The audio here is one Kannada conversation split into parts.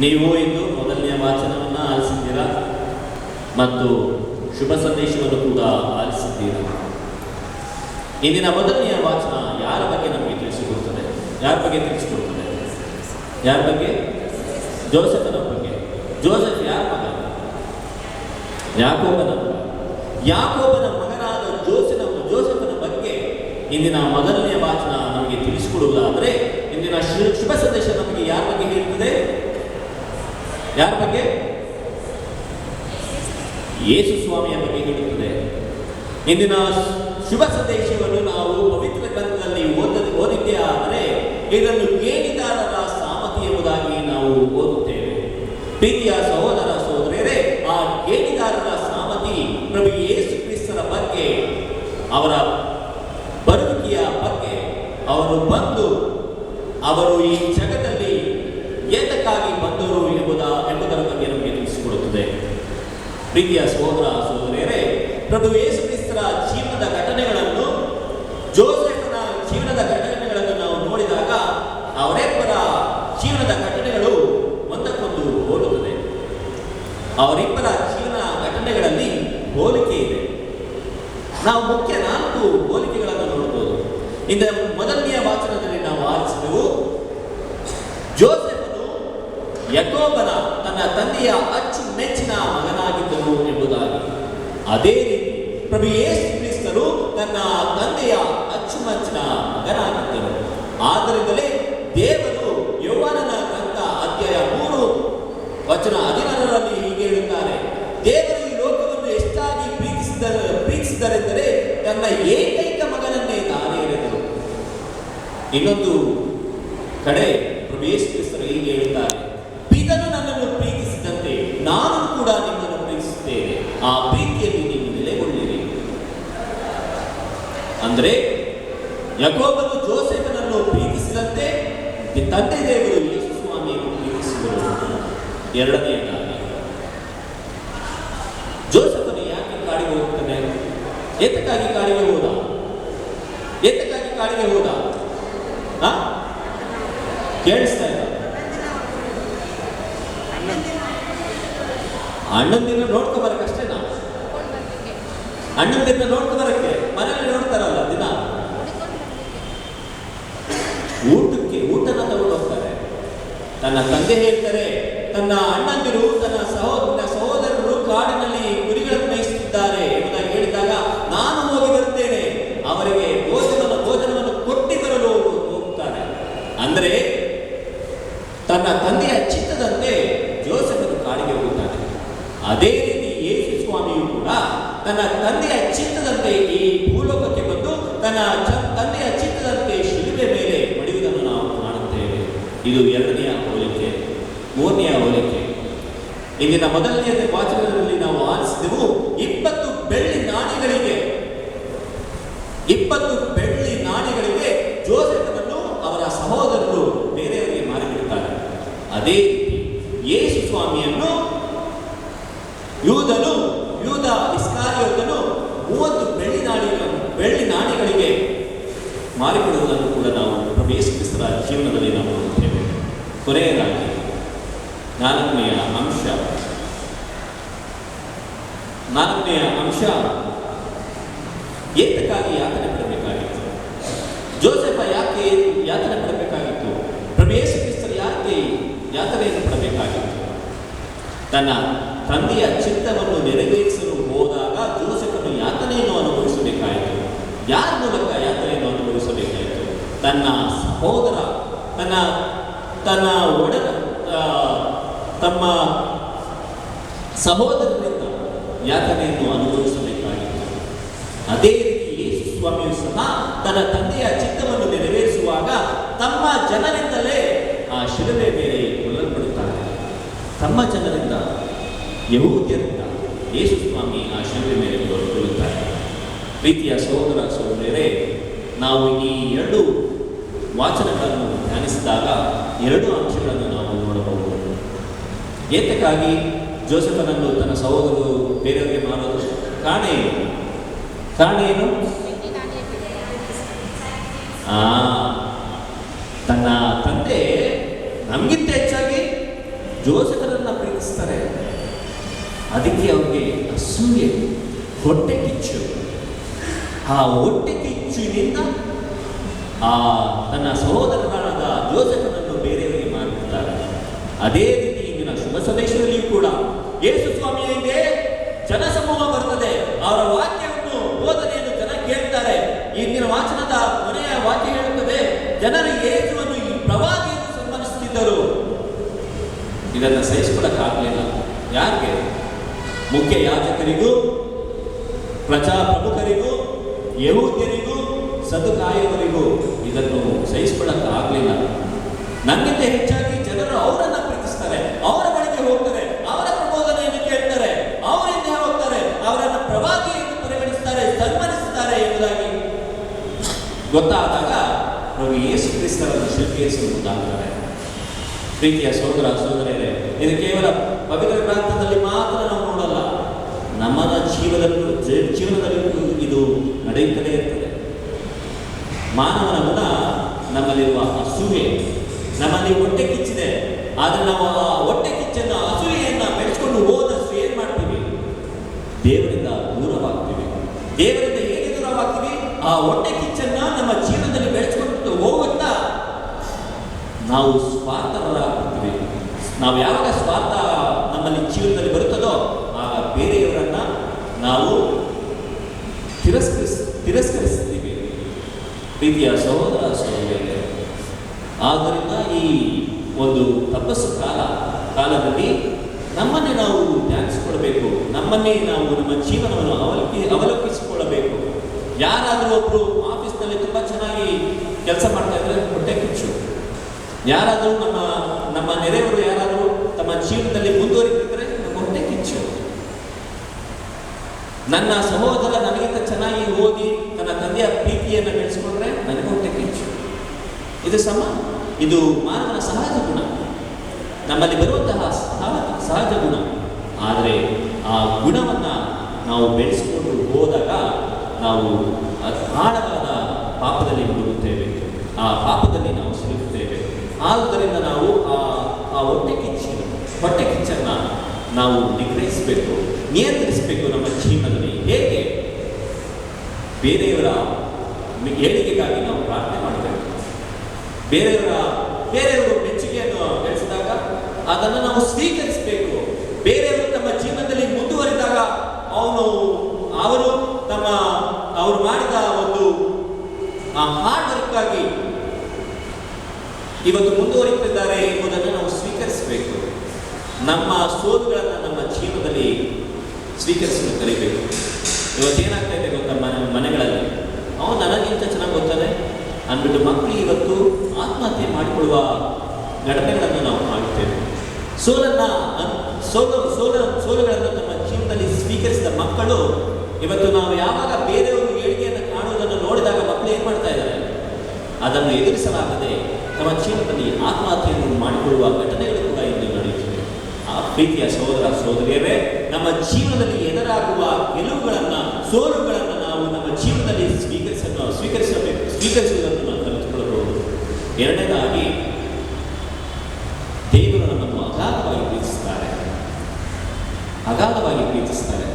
ನೀವು ಇಂದು ಮೊದಲನೆಯ ವಾಚನವನ್ನು ಆಲಿಸಿದ್ದೀರಾ? ಮತ್ತು ಶುಭ ಸಂದೇಶವನ್ನು ಕೂಡ ಆಲಿಸಿದ್ದೀರಾ? ಇಂದಿನ ಮೊದಲನೆಯ ವಾಚನ ಯಾರ ಬಗ್ಗೆ ನಮಗೆ ತಿಳಿಸಿಕೊಡುತ್ತದೆ ಯಾರ ಬಗ್ಗೆ ತಿಳಿಸಿಕೊಡುತ್ತದೆ ಯಾರ ಬಗ್ಗೆ? ಜೋಸೆಫನ ಬಗ್ಗೆ. ಜೋಸೆಫ್ ಯಾರ ಮಗ? ಯಾಕೋಬನ ಯಾಕೋಬನ ಮಗನಾದ ಜೋಸೆನ ಜೋಸೆಫನ ಬಗ್ಗೆ ಇಂದಿನ ಮೊದಲನೆಯ ವಾಚನ ನಮಗೆ ತಿಳಿಸಿಕೊಡುವುದಾದರೆ, ಇಂದಿನ ಶುಭ ಸಂದೇಶ ನಮಗೆ ಯಾರ ಬಗ್ಗೆ ಹೇಳ್ತದೆ? ಯಾರ ಬಗ್ಗೆ? ಯೇಸು ಸ್ವಾಮಿಯ ಬಗ್ಗೆ ಹೇಳುತ್ತದೆ. ಇಂದಿನ ಶುಭ ಸಂದೇಶವನ್ನು ನಾವು ಪವಿತ್ರ ಗ್ರಂಥದಲ್ಲಿ ಓದ ಓದಿದ್ದೇ ಆದರೆ ಇದನ್ನು ಗೇಣಿದಾರರ ಸಾಮತಿ ಎಂಬುದಾಗಿ ನಾವು ಓದುತ್ತೇವೆ. ಪ್ರೀತಿಯ ಸಹೋದರ ಸಹೋದರಿಯರೇ ಆ ಗೇಣಿದಾರರ ಸಾಮತಿ ಪ್ರಭು ಯೇಸು ಕ್ರಿಸ್ತರ ಬಗ್ಗೆ ಅವರ ಬರುವಿಕೆಯ ಬಗ್ಗೆ ಅವರು ಬಂದು ಅವರು ಈ ಜಗದಲ್ಲಿ ಏತಕ್ಕಾಗಿ ಬಂದರು ಎಂಬುದ ಎಂಬುದರ ಬಗ್ಗೆ ನಮಗೆ ತಿಳಿಸಿಕೊಡುತ್ತದೆ ಪ್ರೀತಿಯ ಸಹೋದರ ಸಹೋದರಿಯರೇ ಪ್ರಭು ಯೇಸು ಕ್ರಿಸ್ತರ ಜೀವನದ ಘಟನೆಗಳನ್ನು, ಜೋಸೆಫನ ಜೀವನದ ಘಟನೆಗಳನ್ನು ನಾವು ನೋಡಿದಾಗ ಅವರಿಬ್ಬರ ಜೀವನದ ಘಟನೆಗಳು ಒಂದಕ್ಕೊಂದು ಹೋಲುತ್ತದೆ. ಅವರಿಬ್ಬರ ಜೀವನ ಘಟನೆಗಳಲ್ಲಿ ಹೋಲಿಕೆ ಇದೆ. ನಾವು ಮುಖ್ಯ ನಾಲ್ಕು ಹೋಲಿಕೆಗಳನ್ನು ನೋಡಬಹುದು ಇಂದ ಮೊದಲನೆಯ ವಾಚನದಲ್ಲಿ ನಾವು ಆಲಿಸಿದೆವು. ಜೋಸೆಫನು ಯಕೋಬನ ತನ್ನ ತಂದೆಯ ಅಚ್ಚುಮೆಚ್ಚಿನ ಮಗನಾಗಿದ್ದನು ಎಂಬುದಾಗಿ. ಅದೇ ರೀತಿ ಪ್ರಭು ಯೇಸು ಕ್ರಿಸ್ತರು ತನ್ನ ತಂದೆಯ ಅಚ್ಚುಮೆಚ್ಚಿನ ಮಗನಾಗಿದ್ದರು ಆದ್ದರಿಂದಲೇ ದೇವರು ಯೌವನನ ಗ್ರಂಥ ಅಧ್ಯಾಯ ಮೂರು, ವಚನ ಹದಿನಾರರಲ್ಲಿ ಹೀಗೆ ಹೇಳುತ್ತಾರೆ. ದೇವರು ಈ ಲೋಕವನ್ನು ಎಷ್ಟಾಗಿ ಪ್ರೀತಿಸಿದ, ಪ್ರೀತಿಸಿದರೆಂದರೆ ತನ್ನ ಏಕೈಕ ಮಗನನ್ನೇ ತಾನೇ ಹೇಳಿದರು ಇನ್ನೊಂದು ಕಡೆ ಪ್ರಭು ಯೇಸು ಕ್ರಿಸ್ತರು ಹೀಗೆ ಹೇಳುತ್ತಾರೆ ಪಿತನು ನನ್ನನ್ನು ಪ್ರೀತಿಸಿದಂತೆ ನಾನು ಕೂಡ ನಿಮ್ಮನ್ನು ಪ್ರೀತಿಸುತ್ತೇನೆ ಆ ಪ್ರೀತಿಯಲ್ಲಿ ನೀವು ನೆಲೆಗೊಳ್ಳಿರಿ ಅಂದರೆ ಯಕೋಬನು ಜೋಸೆಫನನ್ನು ಪ್ರೀತಿಸಿದಂತೆ ತಂದೆ ದೇವರು ಯೇಸು ಸ್ವಾಮಿಯನ್ನು ಪ್ರೀತಿಸಿದರು ಎರಡನೆಯದಾಗಿ ಜೋಸೆಫನು ಯಾಕೆ ಕಾಡಿಗೆ ಹೋಗ್ತಾನೆ? ಎತ್ತಕ್ಕಾಗಿ ಕಾಡಿಗೆ ಹೋದ? ಎತ್ತಕ್ಕಾಗಿ ಕಾಡಿಗೆ ಹೋದ? ಕೇಳಿಸ್ತಾ ಇಲ್ಲ. ಅಣ್ಣಂದಿನ ನೋಡ್ಕೊ ಬರಕ್ಕೆ ಅಷ್ಟೇನಾ? ಅಣ್ಣಂದಿನ ನೋಡ್ಕೊ ಬರಕ್ಕೆ? ಮನೆಯಲ್ಲಿ ನೋಡ್ತಾರಲ್ಲ ದಿನ. ತನ್ನ ತಂದೆ ಹೇಳ್ತಾರೆ, ತನ್ನ ಅಣ್ಣಂದಿರು ತನ್ನ ಸಹೋದರ ಸಹೋದರರು ಕಾಡಿನಲ್ಲಿ ಕುರಿಗಳನ್ನು ಮೇಯಿಸುತ್ತಿದ್ದಾರೆ ಎಂಬುದಾಗಿ ಹೇಳಿದಾಗ, ನಾನು ಹೋಗಿ ಬರುತ್ತೇನೆ, ಅವರಿಗೆ ಭೋಜನವನ್ನು ಭೋಜನವನ್ನು ಕೊಟ್ಟಿ ಬರಲು ಹೋಗುತ್ತಾನೆ ಅಂದರೆ, ತನ್ನ ತಂದೆಯ ಚಿತ್ತದಂತೆ ಜೋಸೆಫನು ಕಾಡಿಗೆ ಹೋಗುತ್ತಾನೆ. ಅದೇ ರೀತಿ ಯೇಸು ಸ್ವಾಮಿಯು ಕೂಡ ತನ್ನ ತಂದೆಯ ಚಿತ್ತದಂತೆ ಈ ಭೂಲೋಕಕ್ಕೆ ಬಂದು ತನ್ನ ತಂದೆಯ ಚಿತ್ತದಂತೆ ಶಿಲುಬೆ ಮೇಲೆ ಪಡೆಯುವುದನ್ನು ನಾವು ಕಾಣುತ್ತೇವೆ. ಇದು ಎರಡನೆಯ ಮೂರನೆಯ ಹೋಲಿಕೆ ಇಂದಿನ ಮೊದಲನೆಯ ವಾಚನದಲ್ಲಿ ನಾವು ಆರಿಸಿದೆವು ಇಪ್ಪತ್ತು ಬೆಳ್ಳಿ ನಾಣ್ಯಗಳಿಗೆ ಇಪ್ಪತ್ತು ಬೆಳ್ಳಿ ನಾಣ್ಯಗಳಿಗೆ ಜೋಸೆಫನನ್ನು ಅವರ ಸಹೋದರರು ಬೇರೆಯವರಿಗೆ ಮಾರಿಬಿಡುತ್ತಾರೆ. ಅದೇ ಯೇಸು ಸ್ವಾಮಿಯನ್ನು ಯೂದನು, ಯೂದ ಇಸ್ಕಾರಿಯೋತನು ಮೂವತ್ತು ಬೆಳ್ಳಿ ನಾಣ್ಯ ಬೆಳ್ಳಿ ನಾಣ್ಯಗಳಿಗೆ ಮಾರಿಬಿಡುವುದನ್ನು ಕೂಡ ನಾವು ಪ್ರವೇಶಿಸಿದ ಜೀವನದಲ್ಲಿ ನಾವು ನೋಡುತ್ತೇವೆ. ಕೊನೆಯದಾಗಿ ನಾಲ್ಕನೆಯ ಅಂಶ. ನಾಲ್ಕನೆಯ ಅಂಶ. ಏತಕ್ಕಾಗಿ ಯಾತನೆ ಪಡಬೇಕಾಗಿತ್ತು? ಜೋಸೆಫ ಯಾಕೆ ಯಾತನೆ ಪಡಬೇಕಾಗಿತ್ತು? ಪ್ರಭು ಕ್ರಿಸ್ತರು ಯಾಕೆ ಯಾತನೆಯನ್ನು ಪಡಬೇಕಾಗಿತ್ತು? ತನ್ನ ತಂದೆಯ ಚಿತ್ತವನ್ನು ನೆರವೇರಿಸಲು ಹೋದಾಗ ಜೋಸೆಫನು ಯಾತನೆಯನ್ನು ಅನುಭವಿಸಬೇಕಾಯಿತು. ಯಾರ ಮೂಲಕ ಯಾತನೆಯನ್ನು ಅನುಭವಿಸಬೇಕಾಯಿತು? ತನ್ನ ಸಹೋದರ, ತನ್ನ ಒಡನ ಆ, ತಮ್ಮ ಸಹೋದರರಿಂದ ಯಾತನೆಯನ್ನು ಅನುಭವಿಸಬೇಕಾಗಿತ್ತು ಅದೇ ರೀತಿ ಯೇಸು ಸ್ವಾಮಿಯು ಸಹ ತನ್ನ ತಂದೆಯ ಚಿತ್ತವನ್ನು ನೆರವೇರಿಸುವಾಗ ತಮ್ಮ ಜನರಿಂದಲೇ ಆ ಶಿಲುಬೆ ಮೇಲೆ ಕೊಲ್ಲಲ್ಪಡುತ್ತಾರೆ. ತಮ್ಮ ಜನರಿಂದ, ಯಹೂದ್ಯರಿಂದ ಯೇಸು ಸ್ವಾಮಿ ಆ ಶಿಲುಬೆ ಮೇಲೆ ಕೊಲ್ಲುತ್ತಾರೆ ಪ್ರೀತಿಯ ಸಹೋದರ ಸಹೋದರರೇ, ನಾವು ಈ ಎರಡು ವಾಚನಗಳನ್ನು ಧ್ಯಾನಿಸಿದಾಗ ಎರಡು ಅಂಶಗಳನ್ನು ನಾವು ನೋಡಬಹುದು. ಏತಕ್ಕಾಗಿ? ಜೋಸೆಫನನ್ನು ತನ್ನ ಸಹೋದರು ಬೇರೆಯವರಿಗೆ ಮಾಡೋದು ಕಾರಣ ಏನು? ಕಾರಣ ಏನು? ಆ, ತನ್ನ ತಂದೆ ನಮಗಿಂತ ಹೆಚ್ಚಾಗಿ ಜೋಸೆಫರನ್ನ ಪ್ರೀತಿಸ್ತಾರೆ. ಅದಕ್ಕೆ ಅವ್ರಿಗೆ ಅಸೂಯೆ ಹೊಟ್ಟೆ ಕಿಚ್ಚು. ಆ ಹೊಟ್ಟೆ ಕಿಚ್ಚಿನಿಂದ ಆ ತನ್ನ ಸಹೋದರನಾದ ಜೋಸೆಫನನ್ನು ಬೇರೆಯವರಿಗೆ ಮಾಡುತ್ತಾರೆ ಅದೇ ರೀತಿ ಇಂದಿನ ಶುಭ ಕೂಡ ಯೇಸು ಸ್ವಾಮಿಯ ಹಿಂದೆ ಜನಸಮೂಹ ಬರ್ತದೆ ಅವರ ವಾಕ್ಯವನ್ನು ಬೋಧನೆಯನ್ನು ಜನ ಕೇಳ್ತಾರೆ. ಇಂದಿನ ವಾಚನದ ಕೊನೆಯ ವಾಕ್ಯ ಹೇಳುತ್ತದೆ, ಜನರು ಯೇಸುವನ್ನು ಈ ಪ್ರವಾದಿಯನ್ನು ಸನ್ಮಾನಿಸುತ್ತಿದ್ದರು. ಇದನ್ನು ಸಹಿಸಿಕೊಳ್ಳಕ್ಕಾಗಲಿಲ್ಲ ಯಾರಿಗೆ ಮುಖ್ಯ ಯಾಜಕರಿಗೂ ಪ್ರಜಾ ಪ್ರಮುಖರಿಗೂ ಯಹೂದ್ಯರಿಗೂ ಸದುಕಾಯವರಿಗೂ ಇದನ್ನು ಸಹಿಸಿಕೊಳ್ಳಕ್ಕಾಗಲಿಲ್ಲ ನನ್ನಿಂದ ಹೆಚ್ಚಾಗಿ ಗೊತ್ತಾದಾಗ ನಾವು ಯೇಸು ಕ್ರಿಸ್ತರನ್ನು ಶಿಲ್ಪಿಸಲು ಮುಂದಾಗ್ತಾರೆ ಪ್ರೀತಿಯ ಸೋದರ ಸೋದರಿಯರೇ ಇದು ಕೇವಲ ಪವಿತ್ರ ಗ್ರಂಥದಲ್ಲಿ ಮಾತ್ರ ನಾವು ನೋಡಲ್ಲ. ನಮ್ಮನ ಜೀವನದಲ್ಲೂ ಜೀವನದಲ್ಲಿ ಇದು ನಡೆಯುತ್ತಲೇ ಇರ್ತದೆ. ಮಾನವನ ಗುಣ ನಮ್ಮಲ್ಲಿರುವ ಹಸುವೆ ನಮ್ಮಲ್ಲಿ ಹೊಟ್ಟೆ ಕಿಚ್ಚಿದೆ. ಆದರೆ ನಾವು ಆ ಹೊಟ್ಟೆ ಕಿಚ್ಚನ್ನು ಅಸೂಯೆಯನ್ನು ಬೆಳೆಸ್ಕೊಂಡು ಹೋದಷ್ಟು ಏನು ಮಾಡ್ತೀವಿ? ದೇವರಿಂದ ದೂರವಾಗ್ತೀವಿ. ದೇವರಿಂದ ಆ ಹೊಟ್ಟೆ ಕಿಚ್ಚನ್ನ ನಮ್ಮ ಜೀವನದಲ್ಲಿ ಬೆಳೆಸ್ಕೊಂಡು ಹೋಗುತ್ತಾ ನಾವು ಸ್ವಾರ್ಥರಾಗ್ತೀವಿ ನಾವು ಯಾವಾಗ ಸ್ವಾರ್ಥ ನಮ್ಮಲ್ಲಿ ಜೀವನದಲ್ಲಿ ಬರುತ್ತದೋ, ಆಗ ಬೇರೆಯವರನ್ನ ನಾವು ತಿರಸ್ಕರಿಸ ತಿರಸ್ಕರಿಸ್ತೀವಿ ಪ್ರೀತಿಯ ಸಹೋದರ ಸಹೋದರಿಯರೇ, ಆದ್ದರಿಂದ ಈ ಒಂದು ತಪಸ್ಸು ಕಾಲ, ಕಾಲದಲ್ಲಿ ನಮ್ಮನ್ನೇ ನಾವು ಧ್ಯಾನಿಸಿಕೊಳ್ಬೇಕು ನಮ್ಮನ್ನೇ ನಾವು ನಮ್ಮ ಜೀವನವನ್ನು ಅವಲಂಬಿ ಅವಲಂಬಿಸಿಕೊಳ್ಳಬೇಕು ಯಾರಾದರೂ ಒಬ್ಬರು ಆಫೀಸ್ನಲ್ಲಿ ತುಂಬ ಚೆನ್ನಾಗಿ ಕೆಲಸ ಮಾಡ್ತಾ ಇದ್ರೆ ಹೊಟ್ಟೆ ಕಿಚ್ಚು. ಯಾರಾದರೂ ನಮ್ಮ ನಮ್ಮ ನೆರೆಯವರು ಯಾರಾದರೂ ತಮ್ಮ ಜೀವನದಲ್ಲಿ ಮುಂದುವರಿತಿದ್ರೆ ನಮ್ಮ ಹೊಟ್ಟೆ ಕಿಚ್ಚು. ನನ್ನ ಸಹೋದರ ನನಗಿಂತ ಚೆನ್ನಾಗಿ ಓದಿ ತನ್ನ ತಂದೆಯ ಪ್ರೀತಿಯನ್ನು ಬೆಳೆಸ್ಕೊಂಡ್ರೆ ನನಗೆ ಹೊಟ್ಟೆ ಕಿಚ್ಚು. ಇದು ಸಮ, ಇದು ಮಾನವನ ಸಹಜ ಗುಣ. ನಮ್ಮಲ್ಲಿ ಬರುವಂತಹ ಸಹ- ಸಹಜ ಗುಣ. ಆದರೆ ಆ ಗುಣವನ್ನು ನಾವು ಬೆಳೆಸಿಕೊಂಡು ಹೋದಾಗ ನಾವು ಆಳವಾದ ಪಾಪದಲ್ಲಿ ಮುಳುಗುತ್ತೇವೆ ಆ ಪಾಪದಲ್ಲಿ ನಾವು ಸಿಲುಕುತ್ತೇವೆ. ಆದುದರಿಂದ ನಾವು ಆ ಆ ಹೊಟ್ಟೆ ಕಿಚ್ಚಿನ ಹೊಟ್ಟೆ ಕಿಚ್ಚನ್ನು ನಾವು ನಿಗ್ರಹಿಸಬೇಕು, ನಿಯಂತ್ರಿಸಬೇಕು ನಮ್ಮ ಜೀವನದಲ್ಲಿ. ಹೇಗೆ? ಬೇರೆಯವರ ಏಳಿಗೆಗಾಗಿ ನಾವು ಪ್ರಾರ್ಥನೆ ಮಾಡಬೇಕು. ಬೇರೆಯವರ, ಬೇರೆಯವರು ಮೆಚ್ಚುಗೆಯನ್ನು ಬೆಳೆಸಿದಾಗ ಅದನ್ನು ನಾವು ಸ್ವೀಕರಿಸಬೇಕು ಬೇರೆಯವರು ತಮ್ಮ ಜೀವನದಲ್ಲಿ ಮುಂದುವರಿದಾಗ ಅವನು ಅವರು ತಮ್ಮ ಅವರು ಮಾಡಿದ ಒಂದು ಆ ಹಾರ್ಡ್ ವರ್ಕ್ಗಾಗಿ ಇವತ್ತು ಮುಂದುವರಿತಿದ್ದಾರೆ ಎಂಬುದನ್ನು ನಾವು ಸ್ವೀಕರಿಸಬೇಕು. ನಮ್ಮ ಸೋಲುಗಳನ್ನು ನಮ್ಮ ಜೀವನದಲ್ಲಿ ಸ್ವೀಕರಿಸಲು ಕಲಿಬೇಕು. ಇವತ್ತೇನಾಗ್ತಾ ಇದೆ ಗೊತ್ತಾ ಮನೆ, ಮನೆಗಳಲ್ಲಿ? ಅವನು ನನಗಿಂತ ಚೆನ್ನಾಗಿ ಗೊತ್ತಾನೆ ಅಂದ್ಬಿಟ್ಟು ಮಕ್ಕಳು ಇವತ್ತು ಆತ್ಮಹತ್ಯೆ ಮಾಡಿಕೊಳ್ಳುವ ಘಟನೆಗಳನ್ನು ನಾವು ಮಾಡುತ್ತೇವೆ ಸೋಲನ್ನ ಸೋಲು ಸೋಲ ಸೋಲುಗಳನ್ನು ನಮ್ಮ ಜೀವನದಲ್ಲಿ ಸ್ವೀಕರಿಸಿದ ಮಕ್ಕಳು ಇವತ್ತು ನಾವು ಯಾವಾಗ ಬೇರೆಯವರು ಏಳಿಗೆಯನ್ನು ಕಾಣುವುದನ್ನು ನೋಡಿದಾಗ ಮಕ್ಕಳು ಏನು ಮಾಡ್ತಾ ಇದ್ದಾರೆ. ಅದನ್ನು ಎದುರಿಸಲಾಗದೆ ತಮ್ಮ ಜೀವನದಲ್ಲಿ ಆತ್ಮಹತ್ಯೆಯನ್ನು ಮಾಡಿಕೊಳ್ಳುವ ಘಟನೆಗಳು ಕೂಡ ಇಂದು ನಡೆಯುತ್ತಿವೆ. ಆ ಪ್ರೀತಿಯ ಸಹೋದರ, ಸಹೋದರಿಯರೇ, ನಮ್ಮ ಜೀವನದಲ್ಲಿ ಎದುರಾಗುವ ಗೆಲುವುಗಳನ್ನು, ಸೋಲುಗಳನ್ನು ನಾವು ನಮ್ಮ ಜೀವನದಲ್ಲಿ ಸ್ವೀಕರಿಸಲು, ಸ್ವೀಕರಿಸಬೇಕು, ಸ್ವೀಕರಿಸುವುದನ್ನು ನಾವು ಕಲಿತುಕೊಳ್ಳಬಹುದು. ಎರಡನೇದಾಗಿ, ದೇವರು ನಮ್ಮನ್ನು ಅಗಾಧವಾಗಿ ಪ್ರೀತಿಸುತ್ತಾರೆ ಅಗಾಧವಾಗಿ ಪ್ರೀತಿಸುತ್ತಾರೆ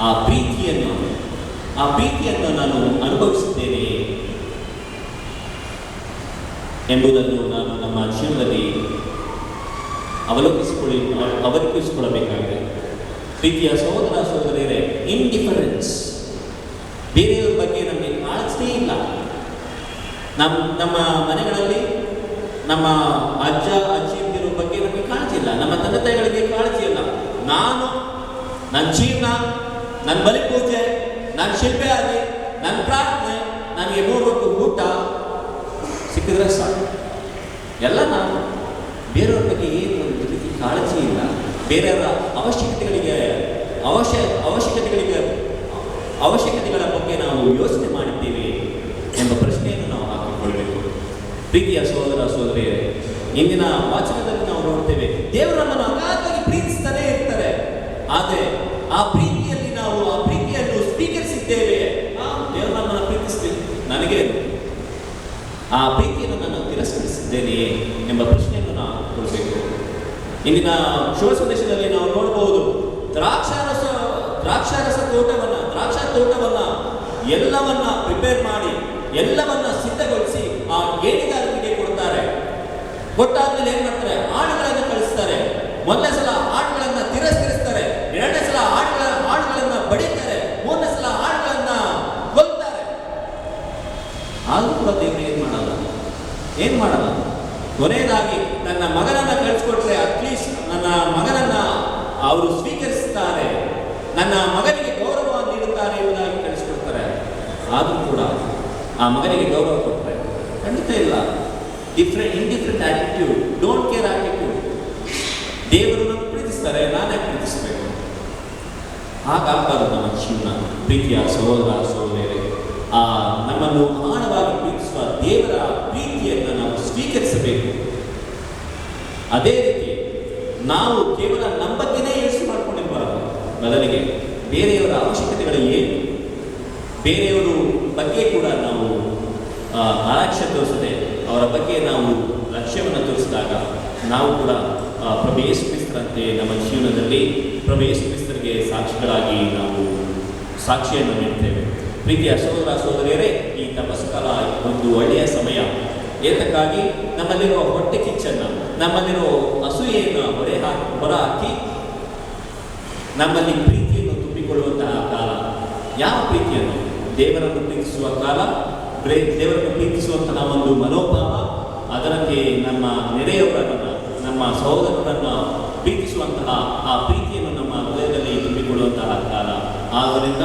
ಆ ಪ್ರೀತಿಯನ್ನು ಆ ಪ್ರೀತಿಯನ್ನು ನಾನು ಅನುಭವಿಸುತ್ತೇನೆ ಎಂಬುದನ್ನು ನಾನು ನಮ್ಮ ಜೀವನದಲ್ಲಿ ಅವಲೋಕಿಸಿಕೊಳ್ಳಿ, ಅವಲೋಕಿಸಿಕೊಳ್ಳಬೇಕಾಗಿದೆ. ಪ್ರೀತಿಯ ಸಹೋದರ, ಸಹೋದರಿಯರೇ ಇಂಡಿಫರೆನ್ಸ್ ಬೇರೆಯವರ ಬಗ್ಗೆ ನಮಗೆ ಕಾಳಜಿ ಇಲ್ಲ. ನಮ್ಮ ನಮ್ಮ ಮನೆಗಳಲ್ಲಿ ನಮ್ಮ ಅಜ್ಜ ಅಜ್ಜಿಯಂದಿರ ಬಗ್ಗೆ ನಮಗೆ ಕಾಳಜಿ ಇಲ್ಲ. ನಮ್ಮ ತಂದೆ ತಾಯಿಗಳಿಗೆ ಕಾಳಜಿ ಇಲ್ಲ. ನಾನು ನನ್ನ ಜೀವನ, ನನ್ನ ಬಲಿ ನನ್ನ ಶಿಲ್ಪೆ ಆಗಿ ನನ್ನ ಪ್ರಾರ್ಥನೆ, ನನಗೆ ಮೂರು ಹೊತ್ತು ಊಟ ಸಿಕ್ಕಿದ್ರೆ ಸಾಕು. ಎಲ್ಲ ನಾನು ಬೇರೆಯವ್ರ ಬಗ್ಗೆ ಏನು ರೀತಿ ಕಾಳಜಿ ಇಲ್ಲ. ಬೇರೆಯವರ ಅವಶ್ಯಕತೆಗಳಿಗೆ, ಅವಶ್ಯ, ಅವಶ್ಯಕತೆಗಳಿಗೆ, ಅವಶ್ಯಕತೆಗಳ ಬಗ್ಗೆ ನಾವು ಯೋಚನೆ ಮಾಡಿದ್ದೇವೆ ಎಂಬ ಪ್ರಶ್ನೆಯನ್ನು ನಾವು ಹಾಕಿಕೊಳ್ಬೇಕು ಪ್ರೀತಿಯ ಸಹೋದರ, ಸಹೋದರಿಯರೇ, ಇಂದಿನ ವಾಚನದಲ್ಲಿ ನಾವು ನೋಡ್ತೇವೆ ದೇವರನ್ನು ಅಗಾಧವಾಗಿ ಪ್ರೀತಿಸ್ತಾನೆ ಇರ್ತಾರೆ. ಆದರೆ ಆ ಪ್ರೀತಿಯಲ್ಲಿ ಆ ಪ್ರೀತಿಯನ್ನು ನಾನು ತಿರಸ್ಕರಿಸಿದ್ದೇನೆಯೇ ಎಂಬ ಪ್ರಶ್ನೆಯನ್ನು ನಾವು ಕೊಡಬೇಕು. ಇಂದಿನ ಶಿವ ಸಂದೇಶದಲ್ಲಿ ನಾವು ನೋಡಬಹುದು, ದ್ರಾಕ್ಷಾರಸ ದ್ರಾಕ್ಷಾರಸ ತೋಟವನ್ನು, ದ್ರಾಕ್ಷಾ ತೋಟವನ್ನ ಎಲ್ಲವನ್ನ ಪ್ರಿಪೇರ್ ಮಾಡಿ, ಎಲ್ಲವನ್ನ ಸಿದ್ಧಗೊಳಿಸಿ ಆ ಗೇಣಿಗಾರರಿಗೆ ಕೊಡ್ತಾರೆ. ಕೊಟ್ಟಾದ್ಮೇಲೆ ಏನ್ ಮಾಡ್ತಾರೆ? ಆಳುಗಳನ್ನು ಕಳಿಸ್ತಾರೆ. ಮೊದಲನೇ ಸಲ ಆಡುಗಳನ್ನ ತಿರಸ್ಕರಿಸ್ತಾರೆ ಎರಡನೇ ಸಲ ಆಡುಗಳ ಆಡುಗಳನ್ನ ಬಡಿತಾರೆ ಮೂರನೇ ಸಲ ಆಡುಗಳನ್ನ ಕೊಲ್ತಾರೆ ಆದ್ರೂ ಕೂಡ ದೇವರು ಏನ್ ಮಾಡಲ್ಲ ಏನ್ ಮಾಡಲ್ಲ ಕೊನೆಯದಾಗಿ ನನ್ನ ಮಗನನ್ನ ಕಳಿಸ್ಕೊಟ್ರೆ ಅಟ್ಲೀಸ್ಟ್ ನನ್ನ ಮಗನನ್ನ ಅವರು ಸ್ವೀಕರಿಸುತ್ತಾರೆ. ನನ್ನ ಮಗನಿಗೆ ಗೌರವ ನೀಡುತ್ತಾರೆ ಎಂಬುದಾಗಿ ಕಳಿಸ್ಕೊಡ್ತಾರೆ ಆದರೂ ಕೂಡ ಆ ಮಗನಿಗೆ ಗೌರವ ಕೊಡ್ತಾರೆ ಖಂಡಿತ ಇಲ್ಲ. Different indifferent attitude don't care attitude ದೇವರು ನಮ್ಮನ್ನು ಪ್ರೀತಿಸ್ತಾರೆ, ನಾನೇ ಪ್ರೀತಿಸಬೇಕು. ಹಾಗಾಗಬಾರದು ನಮ್ಮ ಜೀವನ. ಪ್ರೀತಿಯ ಸಹೋದರ ಸಹೋದರಿ ಆ ನಮ್ಮನ್ನು ಆಳವಾಗಿ ಪ್ರೀತಿಸುವ ದೇವರ ಪ್ರೀತಿಯನ್ನು ನಾವು ಸ್ವೀಕರಿಸಬೇಕು. ಅದೇ ನಾವು ಕೇವಲ ನಮ್ಮ ಬಗ್ಗೆನೇ ಯೋಚನೆ ಮಾಡ್ಕೊಂಡಿರಬಾರದು. ಬದಲಿಗೆ ಬೇರೆಯವರ ಅವಶ್ಯಕತೆಗಳು ಏನು? ಬೇರೆಯವರು ಬಗ್ಗೆ ಕೂಡ ನಾವು ಅಲಕ್ಷ್ಯ ತೋರಿಸದೆ ಅವರ ಬಗ್ಗೆ ನಾವು ಲಕ್ಷ್ಯವನ್ನು ತೋರಿಸಿದಾಗ ನಾವು ಕೂಡ ಪ್ರಭು ಯೇಸು ನಮ್ಮ ಜೀವನದಲ್ಲಿ ಪ್ರಭು ಯೇಸು ಸಾಕ್ಷಿಗಳಾಗಿ ನಾವು ಸಾಕ್ಷಿಯನ್ನು ನೀಡ್ತೇವೆ. ಪ್ರೀತಿಯ ಸೋದರ ಸೋದರಿಯರೇ ಈ ತಪಸ್ಕಾಲ ಕಾಲ ಒಂದು ಒಳ್ಳೆಯ ಸಮಯ. ಏತಕ್ಕಾಗಿ ನಮ್ಮಲ್ಲಿರುವ ಹೊಟ್ಟೆ ಕಿಚ್ಚನ್ನು. ನಮ್ಮಲ್ಲಿರುವ ಅಸೂಯೆಯನ್ನು ಹೊರೆ ಹಾಕಿ ಹೊರ ಹಾಕಿ ನಮ್ಮಲ್ಲಿ ಪ್ರೀತಿಯನ್ನು ತುಂಬಿಕೊಳ್ಳುವಂತಹ ಕಾಲ. ಯಾವ ಪ್ರೀತಿಯನ್ನು? ದೇವರನ್ನು ಪ್ರೀತಿಸುವ ಕಾಲ ದೇವರನ್ನು ಪ್ರೀತಿಸುವಂತಹ ಒಂದು ಮನೋಭಾವ, ಅದರಂತೆ ನಮ್ಮ ನೆರೆಯವರನ್ನು, ನಮ್ಮ ಸಹೋದರರನ್ನು ಪ್ರೀತಿಸುವಂತಹ ಆ ಪ್ರೀತಿಯನ್ನು ನಮ್ಮ ಹೃದಯದಲ್ಲಿ ತುಂಬಿಕೊಳ್ಳುವಂತಹ ಕಾಲ. ಆದ್ದರಿಂದ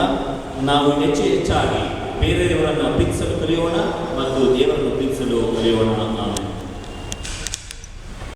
ನಾವು ಹೆಚ್ಚು ಹೆಚ್ಚಾಗಿ ಬೇರೆಯವರನ್ನು ಪ್ರೀತಿಸಲು ಕಲಿಯೋಣ ಮತ್ತು ದೇವರನ್ನು ಪ್ರೀತಿಸಲು ಕಲಿಯೋಣ.